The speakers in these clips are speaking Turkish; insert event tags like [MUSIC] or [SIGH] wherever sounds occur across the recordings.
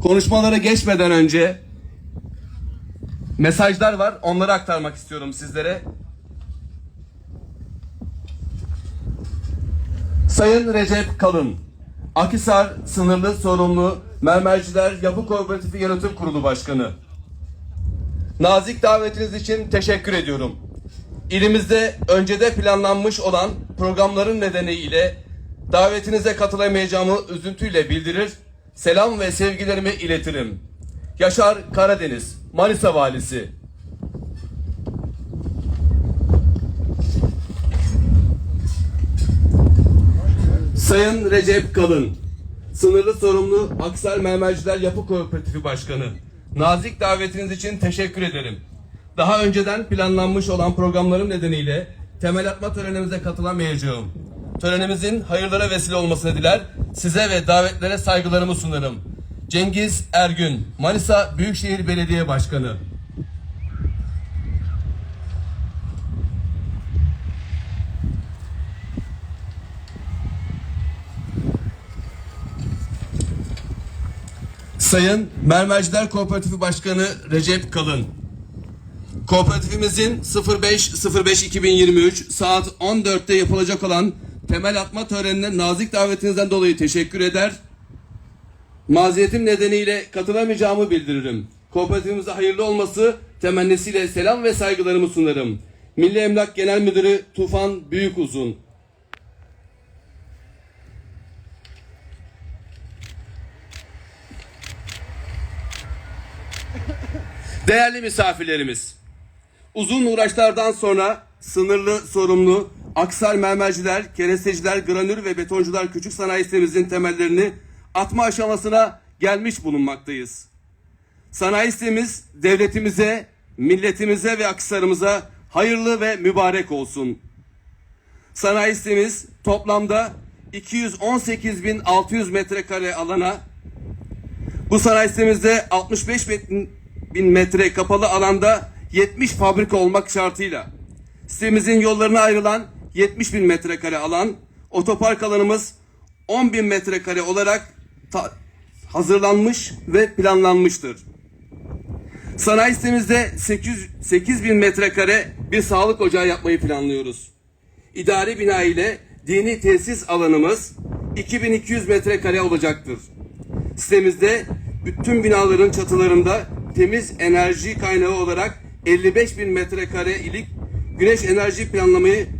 konuşmalara geçmeden önce mesajlar var. Onları aktarmak istiyorum sizlere. Sayın Recep Kalın, Akisar Sınırlı Sorumlu Mermerciler Yapı Kooperatifi Yönetim Kurulu Başkanı. Nazik davetiniz için teşekkür ediyorum. İlimizde öncede planlanmış olan programların nedeniyle davetinize katılamayacağımı üzüntüyle bildirir, selam ve sevgilerimi iletirim. Yaşar Karadeniz, Manisa Valisi. Sayın Recep Kalın, Sınırlı Sorumlu Aksar Mermerciler Yapı Kooperatifi Başkanı. Nazik davetiniz için teşekkür ederim. Daha önceden planlanmış olan programlarım nedeniyle temel atma törenimize katılamayacağım. Törenimizin hayırlara vesile olmasını diler, size ve davetlere saygılarımı sunarım. Cengiz Ergün, Manisa Büyükşehir Belediye Başkanı. Sayın Mermerciler Kooperatifi Başkanı Recep Kalın. Kooperatifimizin 05.05.2023 saat 14'te yapılacak olan temel atma törenine nazik davetinizden dolayı teşekkür eder. Maziyetim nedeniyle katılamayacağımı bildiririm. Kooperatifimize hayırlı olması temennisiyle selam ve saygılarımı sunarım. Milli Emlak Genel Müdürü Tufan Büyükuzun. Değerli misafirlerimiz, uzun uğraşlardan sonra sınırlı sorumlu Aksar Mermerciler, Keresteciler, Granür ve Betoncular Küçük Sanayi Sitemizin temellerini atma aşamasına gelmiş bulunmaktayız. Sanayi sitemiz devletimize, milletimize ve Aksar'ımıza hayırlı ve mübarek olsun. Sanayi sitemiz toplamda 218.600 metrekare alana bu sanayi sitemizde 65 bin, bin metre kapalı alanda 70 fabrika olmak şartıyla sitemizin yollarına ayrılan 70 bin metrekare alan, otopark alanımız 10 bin metrekare olarak hazırlanmış ve planlanmıştır. Sanayi sitemizde 800, 8 bin metrekare bir sağlık ocağı yapmayı planlıyoruz. İdari bina ile dini tesis alanımız 2200 metrekare olacaktır. Sitemizde bütün binaların çatılarında temiz enerji kaynağı olarak 55 bin metrekare ilik güneş enerji planlamayı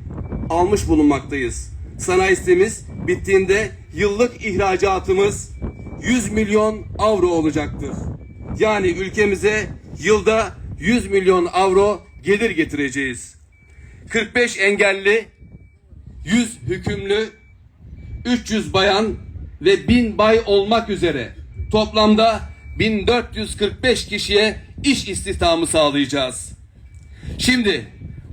almış bulunmaktayız. Sanayi sitemiz bittiğinde yıllık ihracatımız 100 milyon avro olacaktır. Yani ülkemize yılda 100 milyon avro gelir getireceğiz. 45 engelli, 100 hükümlü, 300 bayan ve 1000 bay olmak üzere toplamda 1445 kişiye iş istihdamı sağlayacağız. Şimdi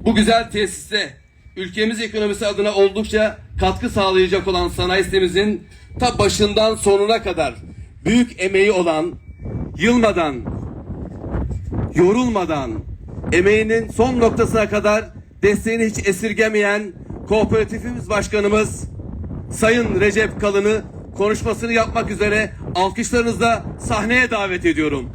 bu güzel tesiste ülkemiz ekonomisi adına oldukça katkı sağlayacak olan sanayi sitemizin ta başından sonuna kadar büyük emeği olan, yılmadan, yorulmadan, emeğinin son noktasına kadar desteğini hiç esirgemeyen kooperatifimiz başkanımız Sayın Recep Kalın'ı konuşmasını yapmak üzere alkışlarınızla sahneye davet ediyorum.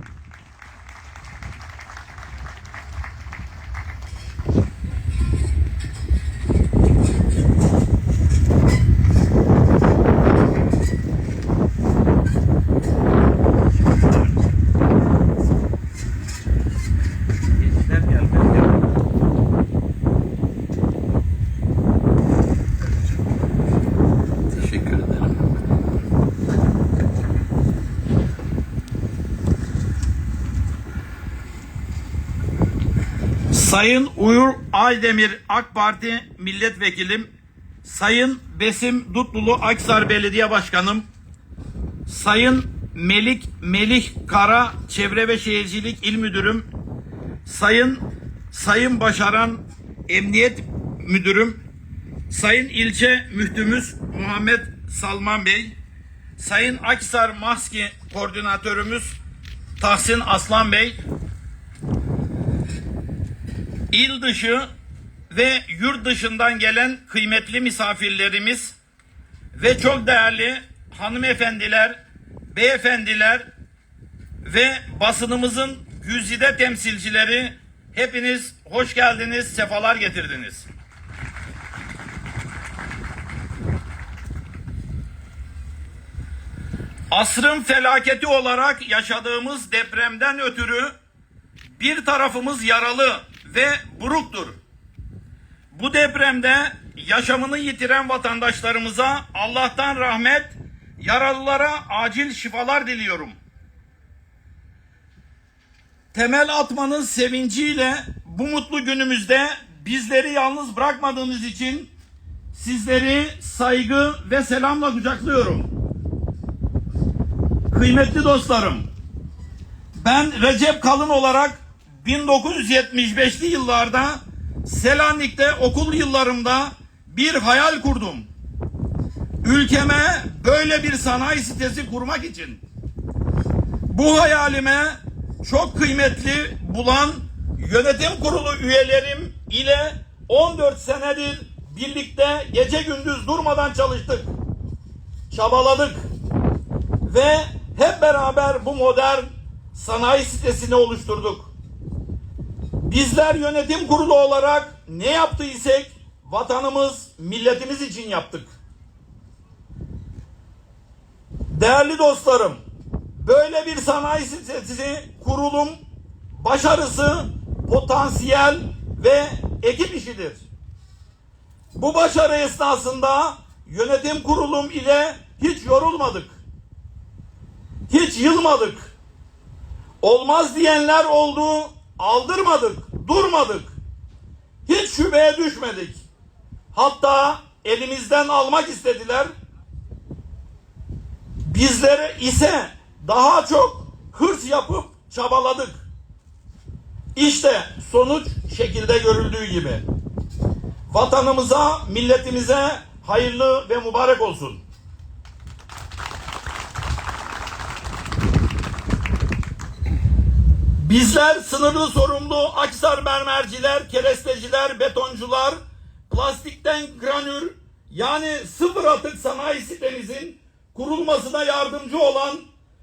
Sayın Uğur Aydemir AK Parti Milletvekilim, Sayın Besim Dutlulu Aksar Belediye Başkanım, Sayın Melik Melih Kara Çevre ve Şehircilik İl Müdürüm, Sayın Sayın Başaran Emniyet Müdürüm, Sayın İlçe Müftümüz Muhammed Salman Bey, Sayın Aksar Maski Koordinatörümüz Tahsin Aslan Bey, il dışı ve yurt dışından gelen kıymetli misafirlerimiz ve çok değerli hanımefendiler, beyefendiler, ve basınımızın güzide temsilcileri hepiniz hoş geldiniz, sefalar getirdiniz. Asrın felaketi olarak yaşadığımız depremden ötürü bir tarafımız yaralı ve buruktur. Bu depremde yaşamını yitiren vatandaşlarımıza Allah'tan rahmet, yaralılara acil şifalar diliyorum. Temel atmanın sevinciyle bu mutlu günümüzde bizleri yalnız bırakmadığınız için sizleri saygı ve selamla kucaklıyorum. Kıymetli dostlarım, ben Recep Kalın olarak 1975'li yıllarda Selanik'te okul yıllarımda bir hayal kurdum. Ülkeme böyle bir sanayi sitesi kurmak için. Bu hayalime çok kıymetli bulan yönetim kurulu üyelerim ile 14 senedir birlikte gece gündüz durmadan çalıştık. Çabaladık ve hep beraber bu modern sanayi sitesini oluşturduk. Bizler yönetim kurulu olarak ne yaptıysak vatanımız, milletimiz için yaptık. Değerli dostlarım, böyle bir sanayi sitesi kurulum başarısı potansiyel ve ekip işidir. Bu başarı esnasında yönetim kurulum ile hiç yorulmadık. Hiç yılmadık. Olmaz diyenler oldu, aldırmadık, durmadık. Hiç şüpheye düşmedik. Hatta elimizden almak istediler. Bizlere ise daha çok hırs yapıp çabaladık. İşte sonuç şekilde görüldüğü gibi. Vatanımıza, milletimize hayırlı ve mübarek olsun. Bizler sınırlı sorumlu Aksar mermerciler, keresteciler, betoncular, plastikten granür yani sıfır atık sanayi sitemizin kurulmasına yardımcı olan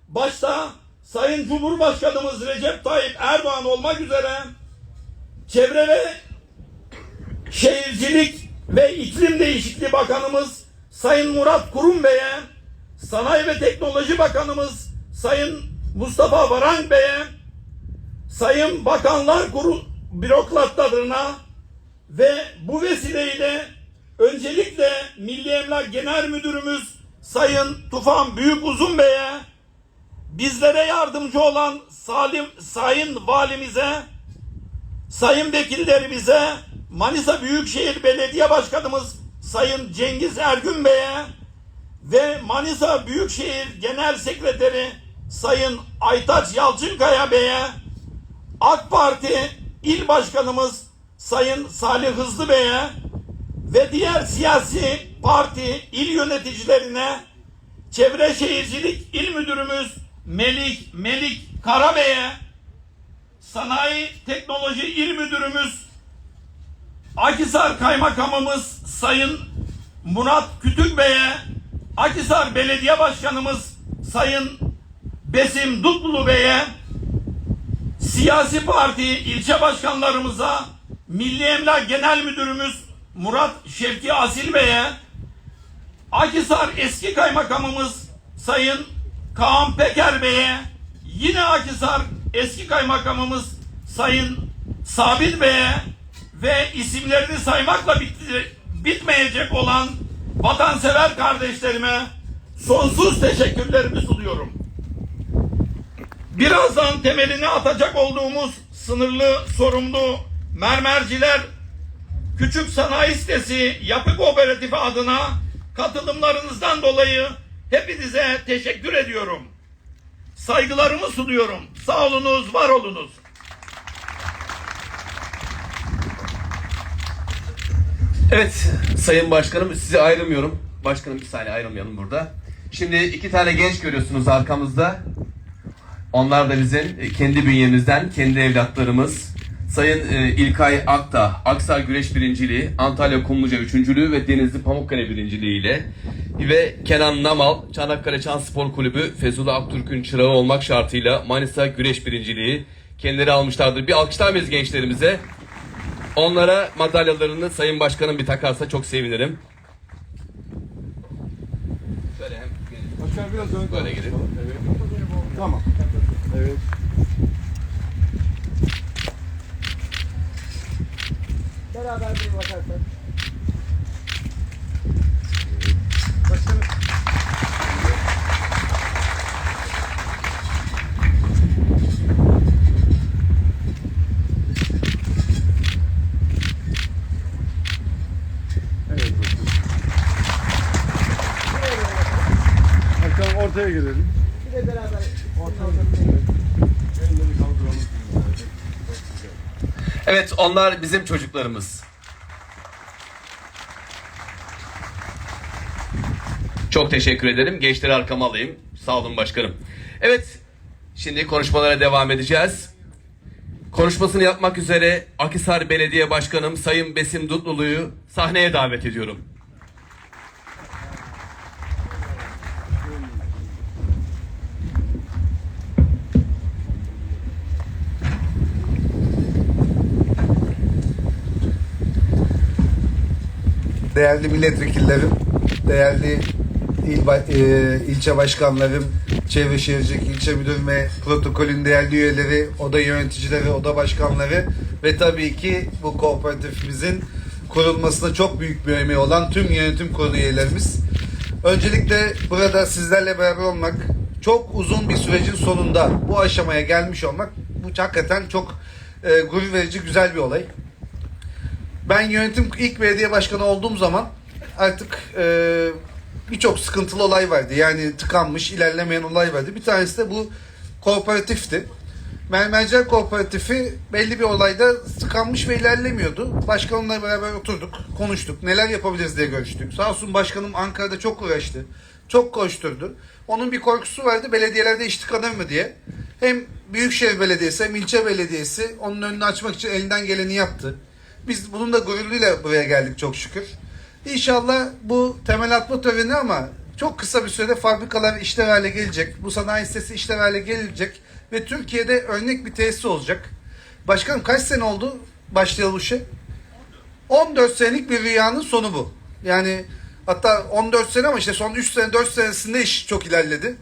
başta Sayın Cumhurbaşkanımız Recep Tayyip Erdoğan olmak üzere Çevre ve Şehircilik ve İklim Değişikliği Bakanımız Sayın Murat Kurum Bey'e, Sanayi ve Teknoloji Bakanımız Sayın Mustafa Varank Bey'e, Sayın Bakanlar Kurulu bürokratlarına ve bu vesileyle öncelikle Milli Emlak Genel Müdürümüz Sayın Tufan Büyük Uzun Bey'e bizlere yardımcı olan Salim Sayın Valimize Sayın Vekillerimize Manisa Büyükşehir Belediye Başkanımız Sayın Cengiz Ergün Bey'e ve Manisa Büyükşehir Genel Sekreteri Sayın Aytaç Yalçınkaya Bey'e AK Parti İl Başkanımız Sayın Salih Hızlı Bey'e ve diğer siyasi parti il yöneticilerine Çevre Şehircilik İl Müdürümüz Melik Melik Karabey'e Sanayi Teknoloji İl Müdürümüz Akhisar Kaymakamımız Sayın Murat Kütük Bey'e Akhisar Belediye Başkanımız Sayın Besim Dutlulu Bey'e siyasi parti ilçe başkanlarımıza, Milli Emlak Genel Müdürümüz Murat Şevki Asil Bey'e, Akhisar eski kaymakamımız Sayın Kaan Peker Bey'e, yine Akhisar eski kaymakamımız Sayın Sabit Bey'e ve isimlerini saymakla bitti- bitmeyecek olan vatansever kardeşlerime sonsuz teşekkürlerimi sunuyorum. Birazdan temelini atacak olduğumuz sınırlı sorumlu mermerciler Küçük Sanayi Sitesi Yapı Kooperatifi adına katılımlarınızdan dolayı hepinize teşekkür ediyorum. Saygılarımı sunuyorum. Sağ olunuz, var olunuz. Evet Sayın Başkanım sizi ayrılmıyorum. Başkanım bir saniye ayrılmayalım burada. Şimdi iki tane genç görüyorsunuz arkamızda. Onlar da bizim kendi bünyemizden, kendi evlatlarımız. Sayın e, İlkay Akta, Aksar Güreş birinciliği, Antalya Kumluca üçüncülüğü ve Denizli Pamukkale birinciliği ile ve Kenan Namal, Çanakkale Çan Spor Kulübü, Fezullah Aktürk'ün çırağı olmak şartıyla Manisa Güreş birinciliği kendileri almışlardır. Bir alkışlar mıyız gençlerimize? Onlara madalyalarını Sayın Başkanım bir takarsa çok sevinirim. Başkan biraz ön Böyle gelin. Evet. Tamam. Evet. Beraber bir bakarsak. Başkanım. Evet. Başkanım ortaya gelelim. Bir de beraber. Elleri kaldıralım. Evet onlar bizim çocuklarımız. Çok teşekkür ederim. Gençleri arkama alayım. Sağ olun başkanım. Evet şimdi konuşmalara devam edeceğiz. Konuşmasını yapmak üzere Akhisar Belediye Başkanım Sayın Besim Dutlulu'yu sahneye davet ediyorum. Değerli milletvekillerim, değerli il, e, ilçe başkanlarım, Çevre Şehircilik İlçe Müdür ve protokolün değerli üyeleri, oda yöneticileri, oda başkanları ve tabii ki bu kooperatifimizin kurulmasında çok büyük bir emeği olan tüm yönetim kurulu üyelerimiz. Öncelikle burada sizlerle beraber olmak, çok uzun bir sürecin sonunda bu aşamaya gelmiş olmak bu hakikaten çok e, gurur verici, güzel bir olay. Ben yönetim ilk belediye başkanı olduğum zaman artık e, birçok sıkıntılı olay vardı. Yani tıkanmış, ilerlemeyen olay vardı. Bir tanesi de bu kooperatifti. Mermerciler Kooperatifi belli bir olayda tıkanmış ve ilerlemiyordu. Başkanımla beraber oturduk, konuştuk. Neler yapabiliriz diye görüştük. Sağ olsun başkanım Ankara'da çok uğraştı. Çok koşturdu. Onun bir korkusu vardı belediyelerde iş tıkanır mı diye. Hem Büyükşehir Belediyesi hem ilçe belediyesi onun önünü açmak için elinden geleni yaptı. Biz bunun da gururuyla buraya geldik çok şükür. İnşallah bu temel atma töreni ama çok kısa bir sürede fabrikalar işler hale gelecek. Bu sanayi sitesi işler hale gelecek. Ve Türkiye'de örnek bir tesis olacak. Başkanım kaç sene oldu başlayalı bu işe? 14 senelik bir rüyanın sonu bu. Yani hatta 14 sene ama işte son 3 sene 4 senesinde iş çok ilerledi.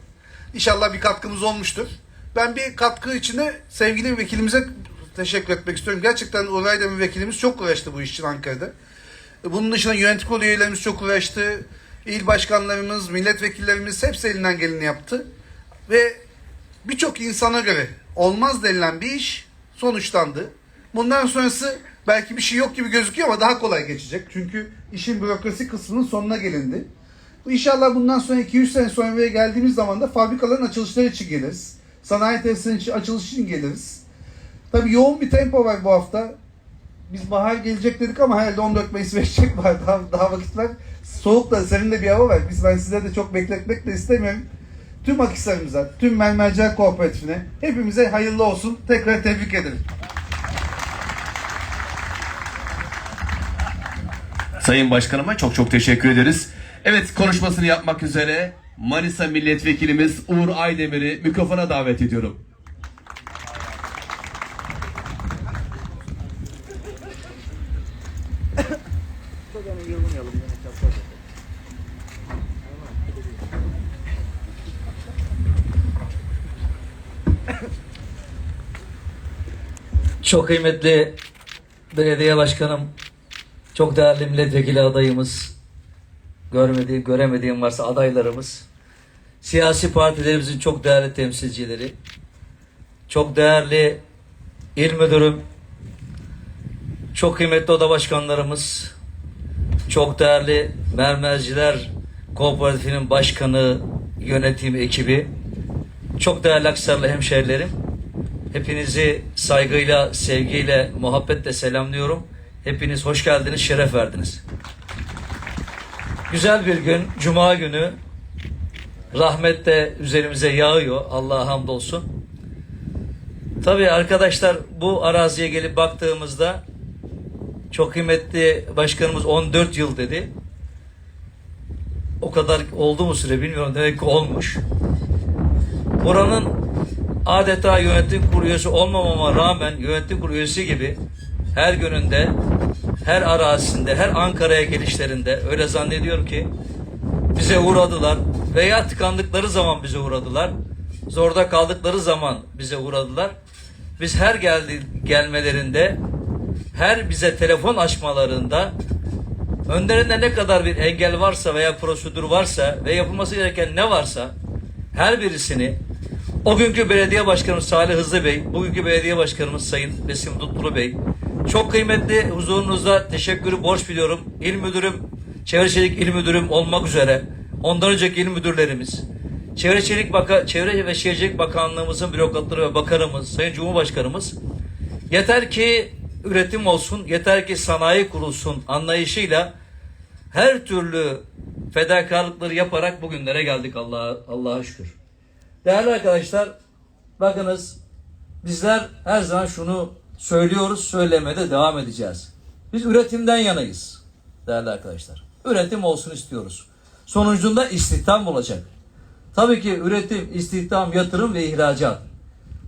İnşallah bir katkımız olmuştur. Ben bir katkı içinde sevgili vekilimize teşekkür etmek istiyorum. Gerçekten Uğur Aydemir vekilimiz çok uğraştı bu iş için Ankara'da. Bunun dışında yönetim kurulu üyelerimiz çok uğraştı. İl başkanlarımız, milletvekillerimiz hepsi elinden geleni yaptı. Ve birçok insana göre olmaz denilen bir iş sonuçlandı. Bundan sonrası belki bir şey yok gibi gözüküyor ama daha kolay geçecek. Çünkü işin bürokrasi kısmının sonuna gelindi. İnşallah bundan sonra 2-3 sene sonra geldiğimiz zaman da fabrikaların açılışları için geliriz. Sanayi tesislerinin için- açılışı için geliriz. Tabii yoğun bir tempo var bu hafta. Biz bahar gelecek dedik ama herhalde 14 Mayıs bekleyecek var. [LAUGHS] Daha, daha vakit var. Soğuk da serin de bir hava var. Biz ben size de çok bekletmek de istemiyorum. Tüm akhisarımıza, tüm Mermerciler Kooperatifine hepimize hayırlı olsun. Tekrar tebrik ederim. Sayın Başkanıma çok çok teşekkür ederiz. Evet konuşmasını yapmak üzere Manisa Milletvekilimiz Uğur Aydemir'i mikrofona davet ediyorum. Çok kıymetli belediye başkanım, çok değerli milletvekili adayımız, görmediğim, göremediğim varsa adaylarımız, siyasi partilerimizin çok değerli temsilcileri, çok değerli il müdürüm, çok kıymetli oda başkanlarımız, çok değerli Mermerciler Kooperatifinin başkanı, yönetim ekibi, çok değerli Aksarlı hemşehrilerim, Hepinizi saygıyla, sevgiyle, muhabbetle selamlıyorum. Hepiniz hoş geldiniz, şeref verdiniz. Güzel bir gün, Cuma günü. Rahmet de üzerimize yağıyor. Allah'a hamdolsun. Tabii arkadaşlar bu araziye gelip baktığımızda çok kıymetli başkanımız 14 yıl dedi. O kadar oldu mu süre bilmiyorum. Demek ki olmuş. Buranın adeta yönetim kurulu olmamama rağmen yönetim kurulu gibi her gününde, her arazisinde, her Ankara'ya gelişlerinde öyle zannediyorum ki bize uğradılar veya tıkandıkları zaman bize uğradılar. Zorda kaldıkları zaman bize uğradılar. Biz her geldi gelmelerinde, her bize telefon açmalarında önlerinde ne kadar bir engel varsa veya prosedür varsa ve yapılması gereken ne varsa her birisini o günkü belediye başkanımız Salih Hızlı Bey, bugünkü belediye başkanımız Sayın Besim Tutlu Bey, çok kıymetli huzurunuzda teşekkürü borç biliyorum. İl müdürüm, Çevre Şehircilik İl Müdürüm olmak üzere, ondan önceki il müdürlerimiz, Çevre Şehircilik Baka, Çevre ve Şehircilik Bakanlığımızın bürokratları ve bakanımız, Sayın Cumhurbaşkanımız yeter ki üretim olsun, yeter ki sanayi kurulsun anlayışıyla her türlü fedakarlıkları yaparak bugünlere geldik Allah'a Allah'a şükür. Değerli arkadaşlar, bakınız bizler her zaman şunu söylüyoruz, söylemeye de devam edeceğiz. Biz üretimden yanayız değerli arkadaşlar. Üretim olsun istiyoruz. Sonucunda istihdam olacak. Tabii ki üretim, istihdam, yatırım ve ihracat.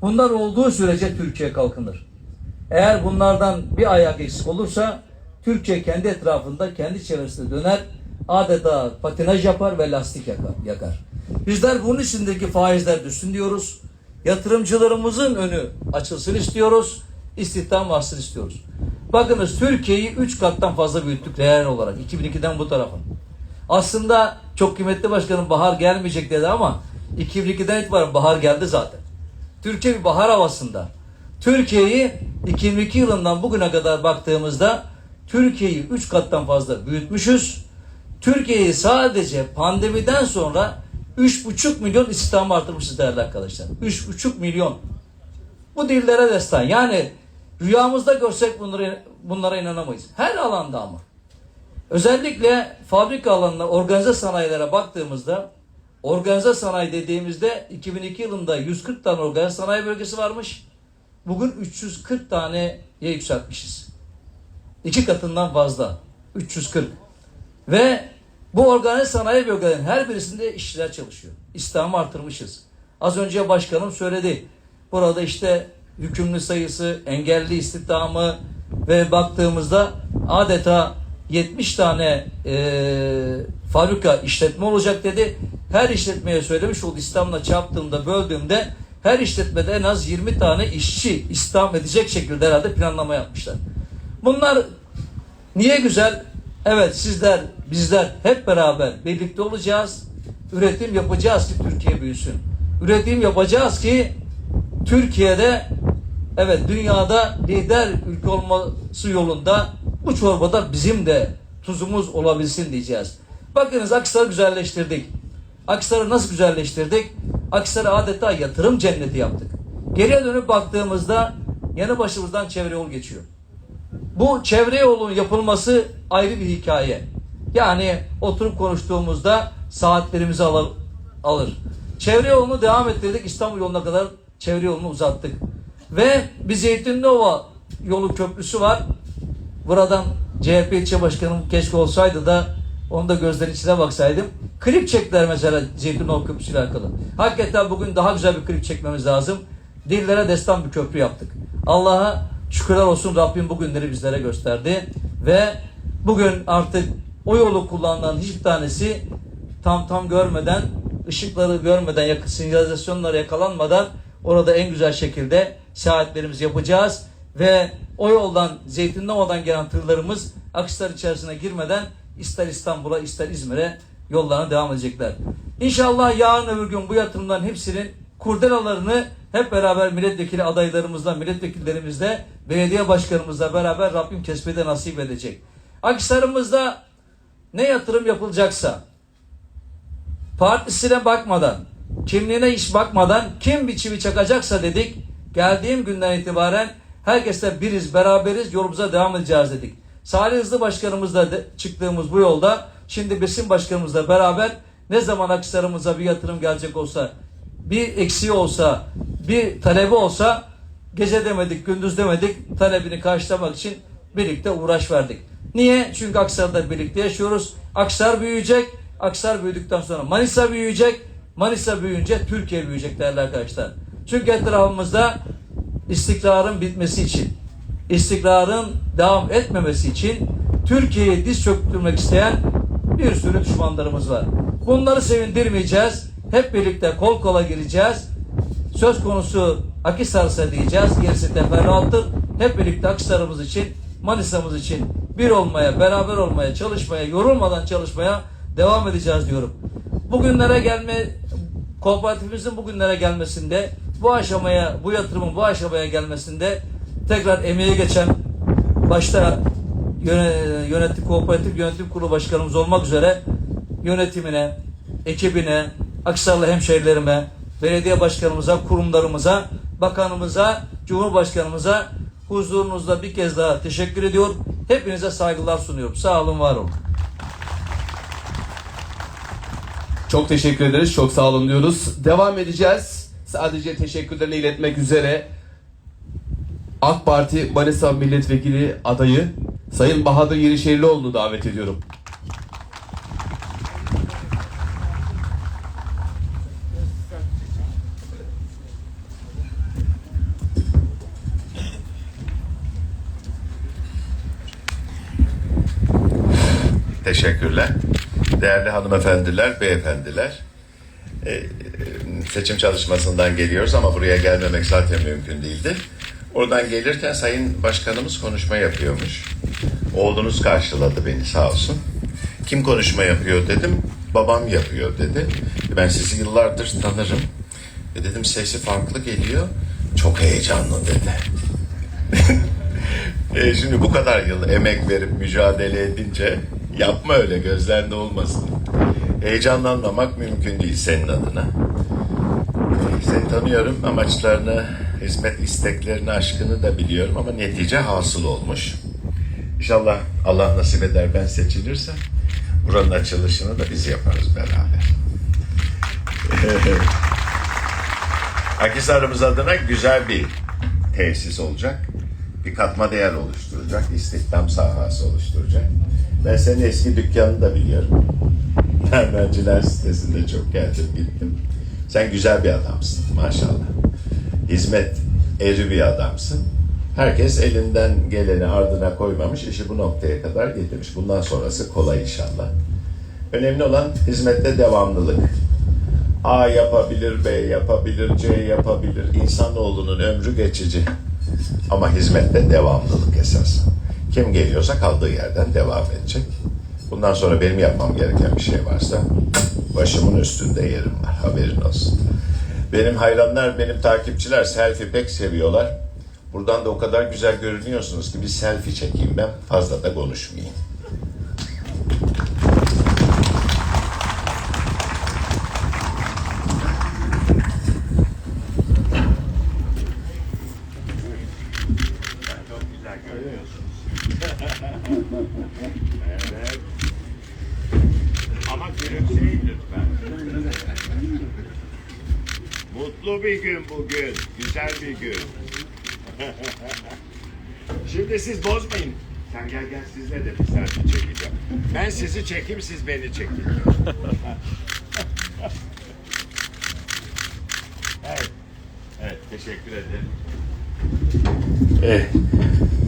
Bunlar olduğu sürece Türkiye kalkınır. Eğer bunlardan bir ayak eksik olursa Türkiye kendi etrafında, kendi çevresinde döner, adeta patinaj yapar ve lastik yakar. yakar. Bizler bunun içindeki faizler düşsün diyoruz. Yatırımcılarımızın önü açılsın istiyoruz. İstihdam varsın istiyoruz. Bakınız Türkiye'yi 3 kattan fazla büyüttük reel olarak 2002'den bu tarafa. Aslında çok kıymetli başkanım bahar gelmeyecek dedi ama 2002'den itibaren bahar geldi zaten. Türkiye bir bahar havasında. Türkiye'yi 2002 yılından bugüne kadar baktığımızda Türkiye'yi 3 kattan fazla büyütmüşüz. Türkiye'yi sadece pandemiden sonra 3,5 milyon istihdam artırmışız değerli arkadaşlar. 3,5 milyon. Bu dillere destan. Yani rüyamızda görsek bunları, bunlara inanamayız. Her alanda ama. Özellikle fabrika alanına, organize sanayilere baktığımızda organize sanayi dediğimizde 2002 yılında 140 tane organize sanayi bölgesi varmış. Bugün 340 taneye yükseltmişiz. İki katından fazla. 340. Ve bu organize sanayi bölgelerinin her birisinde işçiler çalışıyor. İstihdamı artırmışız. Az önce başkanım söyledi. Burada işte hükümlü sayısı, engelli istihdamı ve baktığımızda adeta 70 tane e, fabrika işletme olacak dedi. Her işletmeye söylemiş oldu İstanbul'da çarptığımda böldüğümde her işletmede en az 20 tane işçi istihdam edecek şekilde herhalde planlama yapmışlar. Bunlar niye güzel? Evet sizler, bizler hep beraber birlikte olacağız. Üretim yapacağız ki Türkiye büyüsün. Üretim yapacağız ki Türkiye'de evet dünyada lider ülke olması yolunda bu çorbada bizim de tuzumuz olabilsin diyeceğiz. Bakınız Aksar'ı güzelleştirdik. Aksar'ı nasıl güzelleştirdik? Aksar'ı adeta yatırım cenneti yaptık. Geriye dönüp baktığımızda yanı başımızdan çevre yol geçiyor. Bu çevre yolunun yapılması ayrı bir hikaye. Yani oturup konuştuğumuzda saatlerimizi alır. alır. Çevre yolunu devam ettirdik. İstanbul yoluna kadar çevre yolunu uzattık. Ve bir Zeytinliova yolu köprüsü var. Buradan CHP ilçe başkanım keşke olsaydı da onu da gözlerin içine baksaydım. Klip çektiler mesela Zeytinliova Köprüsü ile alakalı. Hakikaten bugün daha güzel bir klip çekmemiz lazım. Dillere destan bir köprü yaptık. Allah'a şükürler olsun Rabbim bu günleri bizlere gösterdi. Ve bugün artık o yolu kullanılan hiçbir tanesi tam tam görmeden, ışıkları görmeden, yakın sinyalizasyonlara yakalanmadan orada en güzel şekilde seyahatlerimizi yapacağız. Ve o yoldan, Zeytinliova'dan gelen tırlarımız Aksar içerisine girmeden ister İstanbul'a ister İzmir'e yollarına devam edecekler. İnşallah yarın öbür gün bu yatırımların hepsinin kurdelalarını hep beraber milletvekili adaylarımızla, milletvekillerimizle, belediye başkanımızla beraber Rabbim kesbede nasip edecek. Akhisar'ımızda ne yatırım yapılacaksa partisine bakmadan, kimliğine hiç bakmadan kim bir çivi çakacaksa dedik. Geldiğim günden itibaren herkesle biriz, beraberiz, yolumuza devam edeceğiz dedik. Salih Hızlı Başkanımızla de, çıktığımız bu yolda şimdi Besim Başkanımızla beraber ne zaman Akhisar'ımıza bir yatırım gelecek olsa, bir eksiği olsa, bir talebi olsa gece demedik, gündüz demedik talebini karşılamak için birlikte uğraş verdik. Niye? Çünkü Aksar'da birlikte yaşıyoruz. Aksar büyüyecek. Aksar büyüdükten sonra Manisa büyüyecek. Manisa büyüyünce Türkiye büyüyecek değerli arkadaşlar. Çünkü etrafımızda istikrarın bitmesi için, istikrarın devam etmemesi için Türkiye'yi diz çöktürmek isteyen bir sürü düşmanlarımız var. Bunları sevindirmeyeceğiz. Hep birlikte kol kola gireceğiz. Söz konusu Akisar'sa diyeceğiz. Gerisi teferruattır. Hep birlikte Akisar'ımız için, Manisa'mız için bir olmaya, beraber olmaya, çalışmaya, yorulmadan çalışmaya devam edeceğiz diyorum. Bugünlere gelme, kooperatifimizin bugünlere gelmesinde, bu aşamaya, bu yatırımın bu aşamaya gelmesinde tekrar emeği geçen başta yöne- yönetim kooperatif yönetim kurulu başkanımız olmak üzere yönetimine, ekibine, Aksarlı hemşehrilerime, belediye başkanımıza, kurumlarımıza, bakanımıza, cumhurbaşkanımıza huzurunuzda bir kez daha teşekkür ediyor. Hepinize saygılar sunuyorum. Sağ olun, var olun. Çok teşekkür ederiz. Çok sağ olun diyoruz. Devam edeceğiz. Sadece teşekkürlerini iletmek üzere AK Parti Manisa Milletvekili adayı Sayın Bahadır Yenişehirlioğlu'nu davet ediyorum. Teşekkürler. Değerli hanımefendiler, beyefendiler. Ee, seçim çalışmasından geliyoruz ama buraya gelmemek zaten mümkün değildi. Oradan gelirken Sayın Başkanımız konuşma yapıyormuş. Oğlunuz karşıladı beni sağ olsun. Kim konuşma yapıyor dedim. Babam yapıyor dedi. Ben sizi yıllardır tanırım. E dedim sesi farklı geliyor. Çok heyecanlı dedi. [LAUGHS] E, şimdi bu kadar yıl emek verip mücadele edince yapma öyle gözlerinde olmasın. Heyecanlanmamak mümkün değil senin adına. Seni tanıyorum, amaçlarını, hizmet isteklerini, aşkını da biliyorum ama netice hasıl olmuş. İnşallah Allah nasip eder ben seçilirsem buranın açılışını da biz yaparız beraber. [LAUGHS] Akisar'ımız adına güzel bir tesis olacak. Bir katma değer oluşturacak, istihdam sahası oluşturacak. Ben senin eski dükkanını da biliyorum. [LAUGHS] Mermerciler sitesinde çok geldim gittim. Sen güzel bir adamsın maşallah. Hizmet eri bir adamsın. Herkes elinden geleni ardına koymamış, işi bu noktaya kadar getirmiş. Bundan sonrası kolay inşallah. Önemli olan hizmette devamlılık. A yapabilir, B yapabilir, C yapabilir. İnsanoğlunun ömrü geçici. Ama hizmette devamlılık esas. Kim geliyorsa kaldığı yerden devam edecek. Bundan sonra benim yapmam gereken bir şey varsa başımın üstünde yerim var. Haberin olsun. Benim hayranlar, benim takipçiler selfie pek seviyorlar. Buradan da o kadar güzel görünüyorsunuz ki bir selfie çekeyim ben. Fazla da konuşmayayım. Mutlu bir gün bugün. Güzel bir gün. [LAUGHS] Şimdi siz bozmayın. Sen gel gel sizle de bir selfie çekeceğim. Ben sizi çekeyim siz beni çekin. [LAUGHS] evet. Evet teşekkür ederim. Eh,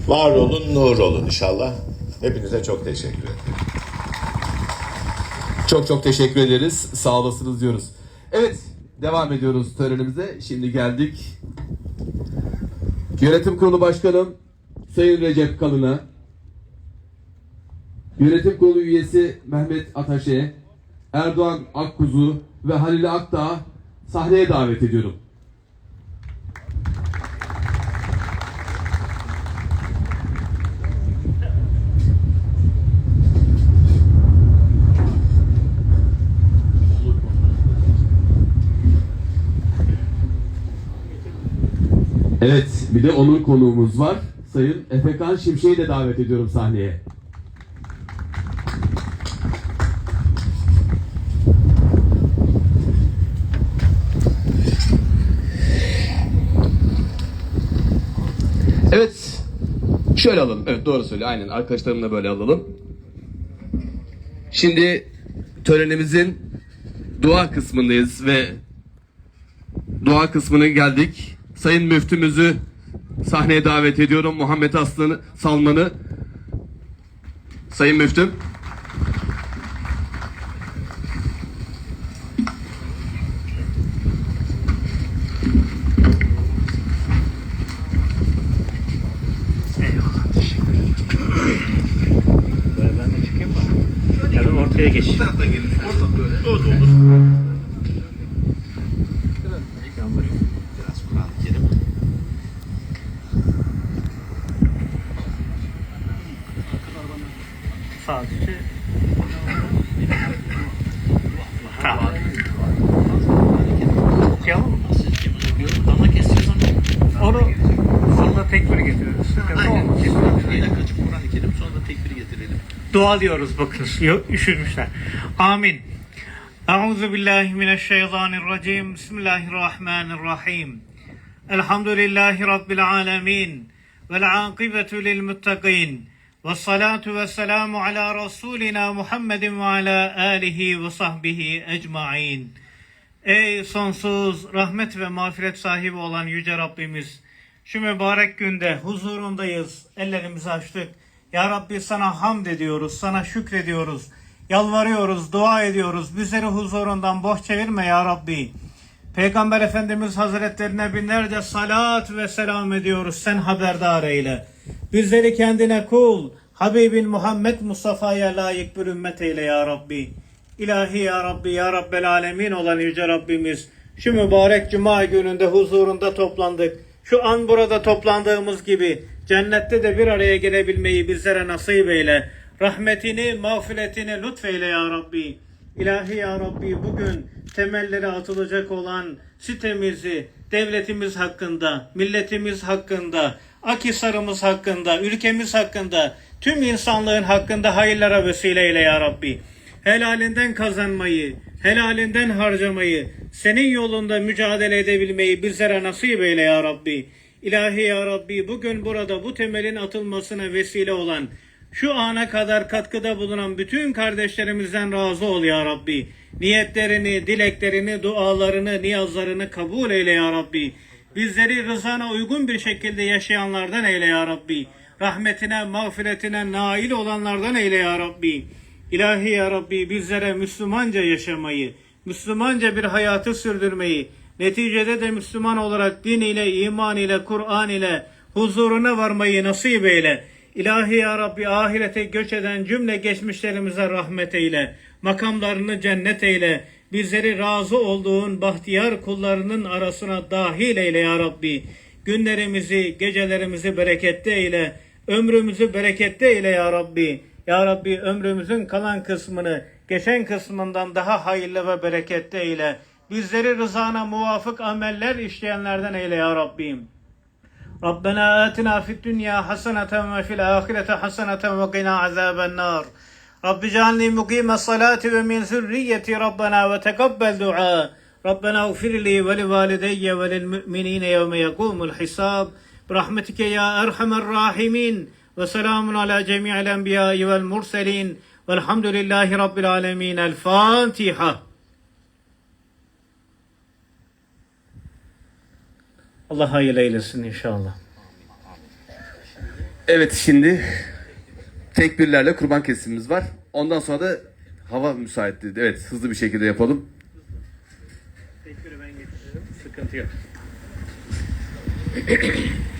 var olun, nur olun inşallah. Hepinize çok teşekkür ederim. Çok çok teşekkür ederiz. Sağ olasınız diyoruz. Evet, devam ediyoruz törenimize. Şimdi geldik. Yönetim Kurulu Başkanım Sayın Recep Kalın'a, Yönetim Kurulu üyesi Mehmet Ataşe, Erdoğan Akkuzu ve Halil Akdağ sahneye davet ediyorum. Evet, bir de onun konuğumuz var. Sayın Efekan Şimşek'i de davet ediyorum sahneye. Evet. Şöyle alalım. Evet doğru söylüyor. Aynen arkadaşlarımla böyle alalım. Şimdi törenimizin dua kısmındayız ve dua kısmına geldik. Sayın müftümüzü sahneye davet ediyorum. Muhammed Aslan'ı, Salman'ı. Sayın müftüm. Ben de çıkayım mı? Ya da ortaya geç. Sadece Tamam. Okuyalım mı? Ama keseceğiz onu. Onu sonra tekbir getiriyoruz. Sıkıntı olmaz. Dua diyoruz bakın. Üşürmüşler. Amin. Euzu billahi mineşşeytanirracim. Bismillahirrahmanirrahim. Elhamdülillahi rabbil alamin. Vel akibetu lil muttaqin. Ve salatu ve selamu ala Resulina Muhammedin ve ala alihi ve sahbihi ecmain. Ey sonsuz rahmet ve mağfiret sahibi olan Yüce Rabbimiz, şu mübarek günde huzurundayız, ellerimizi açtık. Ya Rabbi sana hamd ediyoruz, sana şükrediyoruz, yalvarıyoruz, dua ediyoruz. Bizleri huzurundan boş çevirme ya Rabbi. Peygamber Efendimiz Hazretlerine binlerce salat ve selam ediyoruz. Sen haberdar eyle. Bizleri kendine kul, Habibin Muhammed Mustafa'ya layık bir ümmet eyle ya Rabbi. İlahi ya Rabbi ya Rabbel Alemin olan Yüce Rabbimiz şu mübarek cuma gününde huzurunda toplandık. Şu an burada toplandığımız gibi cennette de bir araya gelebilmeyi bizlere nasip eyle. Rahmetini, mağfiretini lütfeyle ya Rabbi. İlahi ya Rabbi bugün temelleri atılacak olan sitemizi, devletimiz hakkında, milletimiz hakkında, Akhisar'ımız hakkında, ülkemiz hakkında, tüm insanlığın hakkında hayırlara vesile eyle ya Rabbi helalinden kazanmayı, helalinden harcamayı, senin yolunda mücadele edebilmeyi bizlere nasip eyle ya Rabbi. İlahi ya Rabbi bugün burada bu temelin atılmasına vesile olan, şu ana kadar katkıda bulunan bütün kardeşlerimizden razı ol ya Rabbi. Niyetlerini, dileklerini, dualarını, niyazlarını kabul eyle ya Rabbi. Bizleri rızana uygun bir şekilde yaşayanlardan eyle ya Rabbi. Rahmetine, mağfiretine nail olanlardan eyle ya Rabbi. İlahi ya Rabbi bizlere Müslümanca yaşamayı, Müslümanca bir hayatı sürdürmeyi, neticede de Müslüman olarak din ile, iman ile, Kur'an ile huzuruna varmayı nasip eyle. İlahi ya Rabbi ahirete göç eden cümle geçmişlerimize rahmet eyle. Makamlarını cennet eyle. Bizleri razı olduğun bahtiyar kullarının arasına dahil eyle ya Rabbi. Günlerimizi, gecelerimizi berekette eyle. Ömrümüzü berekette eyle ya Rabbi. Ya Rabbi ömrümüzün kalan kısmını geçen kısmından daha hayırlı ve bereketli eyle. Bizleri rızana muvafık ameller işleyenlerden eyle ya Rabbim. Rabbena atina fid dünya haseneten ve fil ahirete haseneten ve qina azaben nar. Rabbi cealni mukime salati ve min zürriyeti Rabbena ve tekabbel dua. Rabbena ufirli ve li valideyye ve lil müminine yevme yekumul hisab. Rahmetike ya erhamer rahimin. Ve selamun ala cemi'il enbiyai vel murselin. Velhamdülillahi Rabbil alemin. El Fatiha. Allah hayırlı eylesin inşallah. Evet şimdi tekbirlerle kurban kesimimiz var. Ondan sonra da hava müsait dedi. Evet hızlı bir şekilde yapalım. Tekbiri ben getiririm. Sıkıntı yok. [CLEARS THROAT]